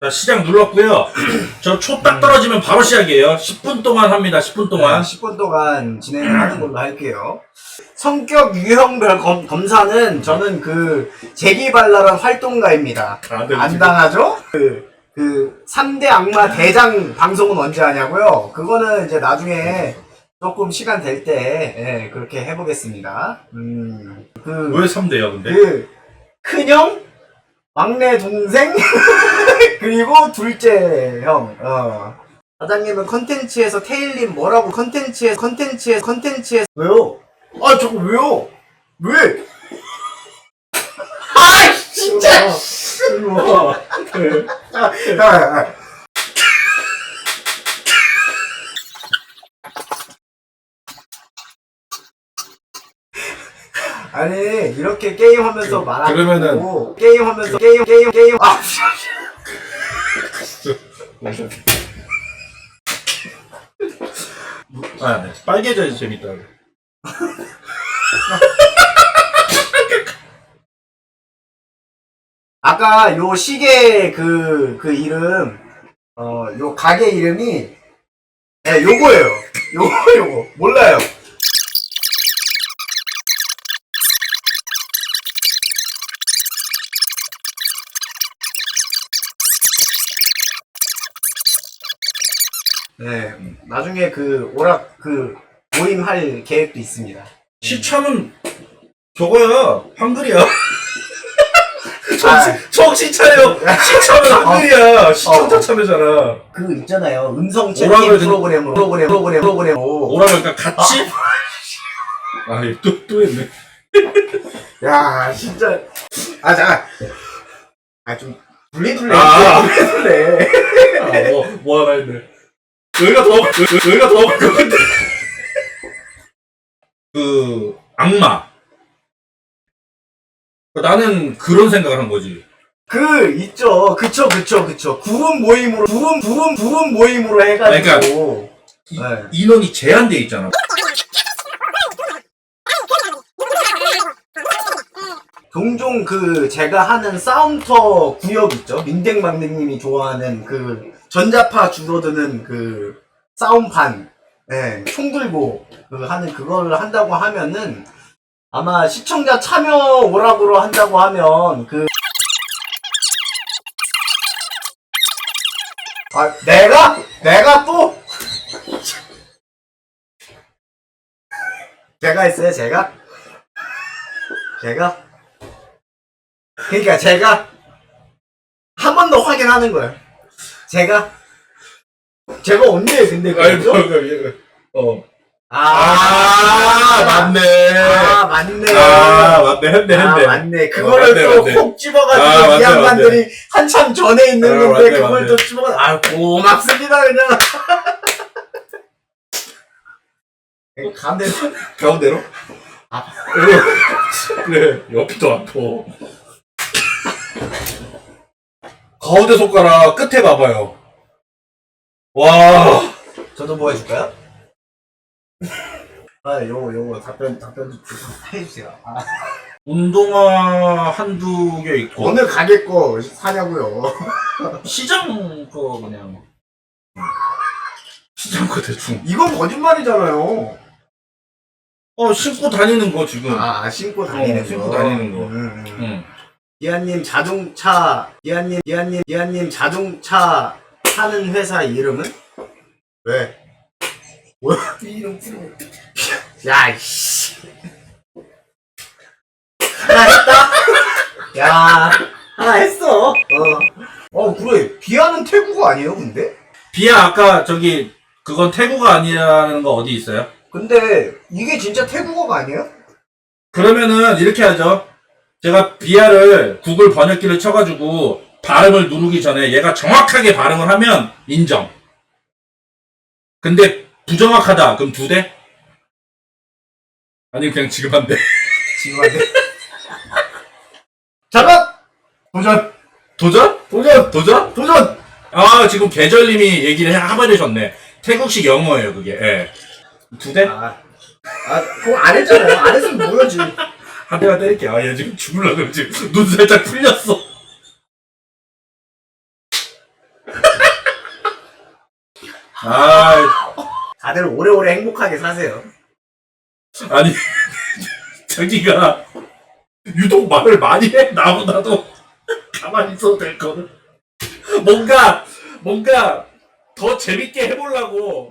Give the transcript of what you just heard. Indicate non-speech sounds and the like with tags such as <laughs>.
자, 시작 눌렀고요. <clears throat> 저 초 딱 떨어지면 바로 시작이에요. 10분 동안 합니다. 10분 동안. 10분 동안 진행을 하는 걸로 할게요. 성격 유형별 검, 검사는 저는 그 재기발랄한 활동가입니다. 아, 네, 안 지금. 당하죠? 그, 그 3대 악마 대장 방송은 언제 하냐고요? 그거는 이제 나중에 조금 시간 될때 예, 그렇게 해보겠습니다. 음, 그, 왜 3대요, 근데? 그 큰형, 막내 동생, <laughs> 그리고 둘째 형. 어. 사장님은 컨텐츠에서 테일님 뭐라고 컨텐츠에서 컨텐츠에서 컨텐츠에서 왜요? 아 저거 왜요? 왜? <laughs> 아 진짜. 아, 아, 아. 아니 이렇게 게임하면서 그- 말하고 그러면은- 게임하면서 게임 게임 게임 아 <laughs> 아, 네. 빨개져야 재밌다. 아까 요 시계 그, 그 이름, 어, 요 가게 이름이, 예, 요거예요. 요거, 요거. 몰라요. 네, 나중에 그 오락 그 모임 할 계획도 있습니다. 시참은 저거야. 한글이야. <laughs> 아. 정신, 정신 차려. 시참은 한글이야. 시청자 어. 참여잖아. 그 있잖아요. 음성 오락을 채팅 듣- 프로그램으로 프로그램 프로그램 프로그램으로. 오라니까 같이? 아, 또, 또 했네. <laughs> 야, 진짜. 아, 잠깐. 아, 좀, 분리둘래. 아. 분리둘래. 아, 뭐, 뭐 하나 했네. 여기가 더, 여- 여기가 더, 근데. 그, 악마. 나는 그런 생각을 한 거지. 그, 있죠. 그쵸, 그쵸, 그쵸. 구름 모임으로, 구름, 구름, 구름 모임으로 해가지고. 이- 네. 인원이 제한돼 있잖아. 종종 그, 제가 하는 싸움터 구역 있죠. 민댕망댕님이 좋아하는 그, 전자파 줄어드는 그, 싸움판. 예, 총 들고, 그, 하는 그거를 한다고 하면은, 아마 시청자 참여 오락으로 한다고 하면, 그, 아, 내가? 내가 또? <laughs> 제가 했어요, 제가? 제가? 그러니까 제가 한 번 더 확인하는 거예요. 제가? 제가 언제 근데 그랬죠? 어. 아, 아, 맞네. 아, 맞네. 아, 맞네. 했네, 아, 했네. 맞네. 어, 그거를 맞네, 또 맞네. 콕 집어가지고 아, 이 맞네, 양반들이 한참 전에 있는 아, 건데 맞네, 그걸 맞네. 또 집어가 아 고맙습니다 그냥. <laughs> 가운데 가운데로? 아. 그래, 옆이도 아파. 가운데 손가락 끝에 봐봐요. 와, 저도 뭐 해줄까요? <laughs> 아 요거 요거 답변 답변 좀 해주세요. 아, 운동화 한두 개 있고. 어느 가게 거 사냐고요? <laughs> 시장 거 그냥. 시장 거 대충. 이건 거짓말이잖아요. 어, 신고 다니는 거 지금. 아, 아, 신고 다니는 어, 거. 신고 다니는 거. 음, 음. 응. 기아님 자동차, 기아님, 기아님, 기아님 자동차 하는 회사 이름은? 왜? 뭐야? 이름 프로. 야, 이씨. 하나 했다? 야, 하나 했어. 어. 어, 그래. 비하는 태국어 아니에요, 근데? 비야, 아까 저기, 그건 태국어 아니라는 거 어디 있어요? 근데, 이게 진짜 태국어가 아니에요? 그러면은 이렇게 하죠. 제가 비아를 구글 번역기를 쳐가지고 발음을 누르기 전에 얘가 정확하게 발음을 하면 인정. 근데 부정확하다. 그럼 두 대? 아니 그냥 지금 한 대. <laughs> 지금 안 돼. 잠깐! 도전! 도전? 도전! 도전? 도전! 아 지금 계절님이 얘기를 해버리셨네. 태국식 영어예요 그게. 예. 두 대? 아, 아, 그거 안 했잖아요. 안 했으면 뭐였지. 하대가 때릴게. 아, 얘 지금 죽을라 그래. 지금 눈 살짝 풀렸어. <laughs> 아, 다들 오래오래 행복하게 사세요. 아니, <laughs> 자기가 유독 말을 많이 해. 나보다도 가만히 있어도 될 거는. 뭔가, 뭔가 더 재밌게 해보려고.